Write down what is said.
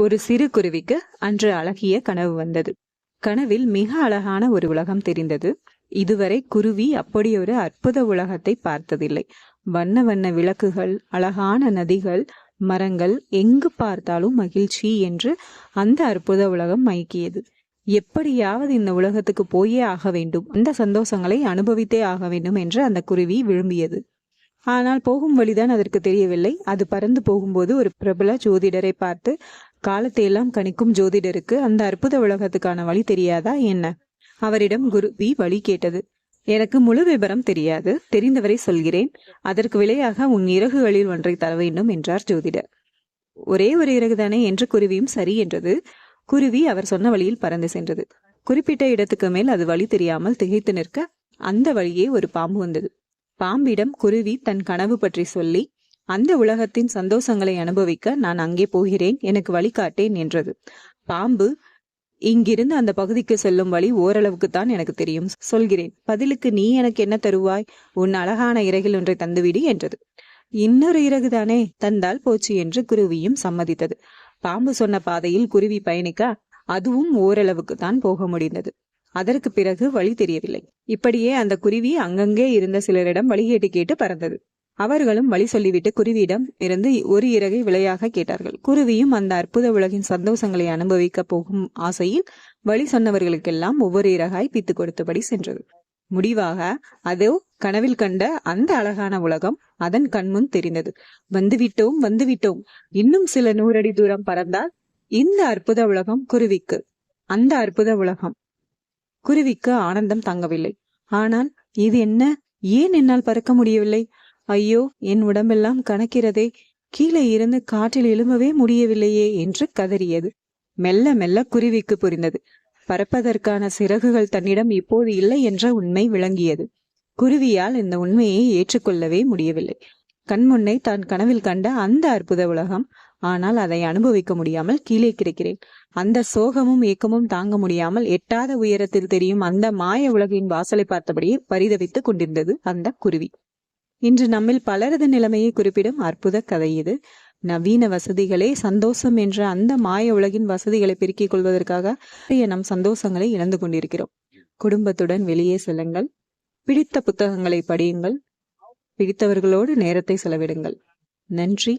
ஒரு சிறு குருவிக்கு அன்று அழகிய கனவு வந்தது. கனவில் மிக அழகான ஒரு உலகம் தெரிந்தது. இதுவரை குருவி அப்படியொரு அற்புத உலகத்தை பார்த்ததில்லை. வண்ண வண்ண விளக்குகள் அழகான நதிகள் மரங்கள் எங்கு பார்த்தாலும் மகிழ்ச்சி என்று அந்த அற்புத உலகம் மயக்கியது. எப்படியாவது இந்த உலகத்துக்கு போயே ஆக வேண்டும். அந்த சந்தோஷங்களை அனுபவித்தே ஆக வேண்டும் என்று அந்த குருவி விரும்பியது. ஆனால் போகும் வழிதான் அதற்கு தெரியவில்லை. அது பறந்து போகும்போது ஒரு பிரபல ஜோதிடரை பார்த்து காலத்தை எல்லாம் கணிக்கும் ஜோதிடருக்கு அந்த அற்புத உலகத்துக்கான வழி தெரியாதா என்ன? அவரிடம் குருவி வழி கேட்டது. எனக்கு முழு விபரம் தெரியாது தெரிந்தவரை சொல்கிறேன். அதற்கு விலையாக உன் இறகுகளில் ஒன்றை தர வேண்டும் என்றார் ஜோதிடர். ஒரே ஒரு இறகுதானே என்று குருவியும் சரி என்றது. குருவி அவர் சொன்ன வழியில் பறந்து சென்றது. குறிப்பிட்ட இடத்துக்கு மேல் அது வழி தெரியாமல் திகைத்து நிற்க அந்த வழியே ஒரு பாம்பு வந்தது. பாம்பிடம் குருவி தன் கனவு பற்றி சொல்லி அந்த உலகத்தின் சந்தோஷங்களை அனுபவிக்க நான் அங்கே போகிறேன் எனக்கு வழிகாட்டேன் என்றது பாம்பு இங்கிருந்து அந்த பகுதிக்கு செல்லும் வழி ஓரளவுக்கு தான் எனக்கு தெரியும். சொல்கிறேன் பதிலுக்கு நீ எனக்கு என்ன தருவாய்? உன் அழகான இறகில் ஒன்றை தந்துவிடு என்றது. இன்னொரு இறகுதானே தந்தால் போச்சு என்று குருவியும் சம்மதித்தது. பாம்பு சொன்ன பாதையில் குருவி பயணிக்க அதுவும் ஓரளவுக்கு தான் போக முடிந்தது. அதற்கு பிறகு வழி தெரியவில்லை. இப்படியே அந்த குருவி அங்கங்கே இருந்த சிலரிடம் வழி கேட்டு கேட்டு பறந்தது. அவர்களும் வழி சொல்லிவிட்டு குருவியிடம் இருந்து ஒரு இறகை விலையாக கேட்டார்கள். குருவியும் அந்த அற்புத உலகின் சந்தோஷங்களை அனுபவிக்க போகும் ஆசையில் வழி சொன்னவர்களுக்கெல்லாம் ஒவ்வொரு இறகாய் பித்து கொடுத்தபடி சென்றது. முடிவாக அதோ கனவில் கண்ட அந்த அழகான உலகம் அதன் கண்முன் தெரிந்தது. வந்துவிட்டோம் வந்துவிட்டோம். இன்னும் சில நூறடி தூரம் பறந்தால் இந்த அற்புத உலகம் குருவிக்கு. அந்த அற்புத உலகம் குருவிக்கு ஆனந்தம் தங்கவில்லை. ஆனால் இது என்ன? ஏன் என்னால் பறக்க முடியவில்லை? ஐயோ என் உடம்பெல்லாம் கணக்கிறதே கீழே இருந்து காற்றில் எழும்பவே முடியவில்லையே என்று கதறியது. மெல்ல மெல்ல குருவிக்கு புரிந்தது. பறப்பதற்கான சிறகுகள் தன்னிடம் இப்போது இல்லை என்ற உண்மை விளங்கியது. குருவியால் இந்த உண்மையை ஏற்றுக்கொள்ளவே முடியவில்லை. கண்முன்னை தான் கனவில் கண்ட அந்த அற்புத உலகம். ஆனால் அதை அனுபவிக்க முடியாமல் கீழே கிடைக்கிறேன். அந்த சோகமும் ஏக்கமும் தாங்க முடியாமல் எட்டாத உயரத்தில் தெரியும் அந்த மாய உலகின் வாசலை பார்த்தபடியே பரிதவித்துக் கொண்டிருந்தது அந்த குருவி. இன்று நம்மில் பலரது நிலைமையை குறிப்பிடும் அற்புத கதை இது. நவீன வசதிகளே சந்தோஷம் என்ற அந்த மாய உலகின் வசதிகளை பெருக்கிக் கொள்வதற்காக நம் சந்தோஷங்களை இழந்து கொண்டிருக்கிறோம். குடும்பத்துடன் வெளியே செல்லுங்கள். பிடித்த புத்தகங்களை படியுங்கள். பிடித்தவர்களோடு நேரத்தை செலவிடுங்கள். நன்றி.